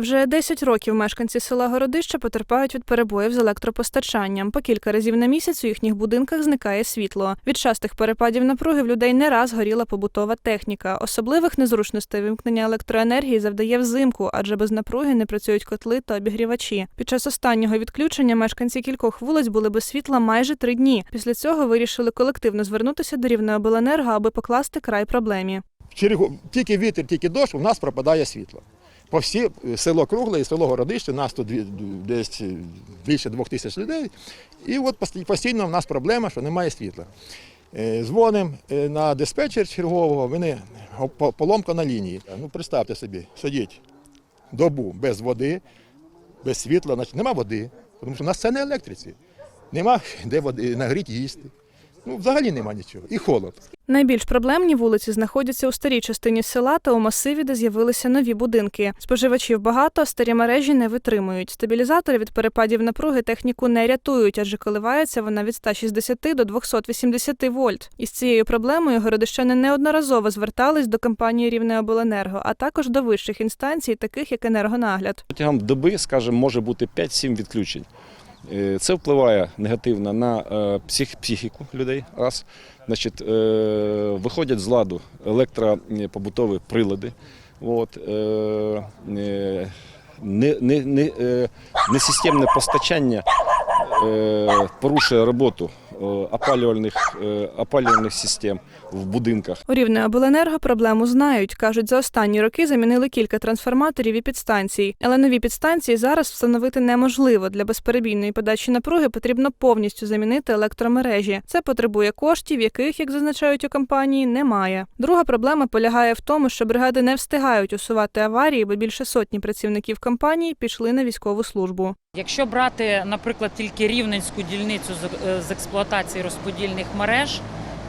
Вже 10 років мешканці села Городище потерпають від перебоїв з електропостачанням. По кілька разів на місяць у їхніх будинках зникає світло. Від частих перепадів напруги в людей не раз горіла побутова техніка. Особливих незручностей вимкнення електроенергії завдає взимку, адже без напруги не працюють котли та обігрівачі. Під час останнього відключення мешканці кількох вулиць були без світла майже три дні. Після цього вирішили колективно звернутися до Рівнеобленерго, аби покласти край проблемі. Тільки вітер, тільки дощ, у нас пропадає світло. По всі село Кругле і село Городище, нас тут десь е, більше двох тисяч людей. І от постійно в нас проблема, що немає світла. Дзвонимо на диспетчер чергового, вони поломка на лінії. Ну, представте собі, сидіть добу без води, без світла, значить нема води, тому що в нас це не електриці. Нема де води нагріти їсти. Ну, взагалі нема нічого. І холод. Найбільш проблемні вулиці знаходяться у старій частині села та у масиві, де з'явилися нові будинки. Споживачів багато, старі мережі не витримують. Стабілізатори від перепадів напруги техніку не рятують, адже коливається вона від 160 до 280 вольт. Із цією проблемою городищани неодноразово звертались до компанії Рівнеобленерго, а також до вищих інстанцій, таких як енергонагляд. Протягом доби, скажімо, може бути 5-7 відключень. Е, Це впливає негативно на е, псих, психіку людей. Раз. Значить, е, виходять з ладу електропобутові прилади. От, не, не, не, несистемне постачання порушує роботу опалювальних, е, опалювальних систем в будинках. У Рівнеобленерго проблему знають. Кажуть, за останні роки замінили кілька трансформаторів і підстанцій. Але нові підстанції зараз встановити неможливо. Для безперебійної подачі напруги потрібно повністю замінити електромережі. Це потребує коштів, яких, як зазначають у компанії, немає. Друга проблема полягає в тому, що бригади не встигають усувати аварії, бо більше сотні працівників компанії пішли на військову службу. Якщо брати, наприклад, тільки рівненську дільницю з- е, експлуатації розподільних мереж,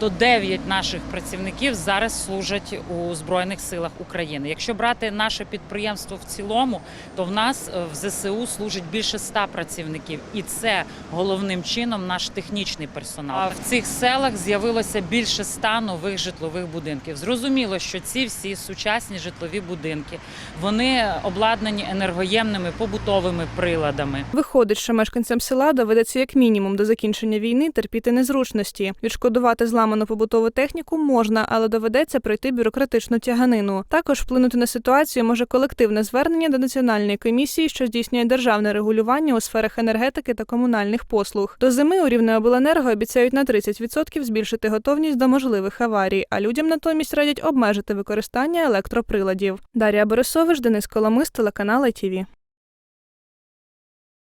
то 9 наших працівників зараз служать у Збройних силах України. Якщо брати наше підприємство в цілому, то в нас е, в ЗСУ служить більше 100 працівників, і це головним чином наш технічний персонал. А в цих селах з'явилося більше 100 нових житлових будинків. Зрозуміло, що ці всі сучасні житлові будинки вони обладнані енергоємними побутовими приладами. Виходить, що мешканцям села доведеться як мінімум до закінчення війни терпіти незручності. Відшкодувати зламану побутову техніку можна, але доведеться пройти бюрократичну тяганину. Також вплинути на ситуацію може колективне звернення до національної комісії, що здійснює державне регулювання у сферах енергетики та комунальних послуг. До зими у Рівнеобленерго обіцяють на 30% збільшити готовність до можливих аварій, а людям натомість радять обмежити використання електроприладів. Дар'я Борисович, Денис Коломис, телеканал ITV.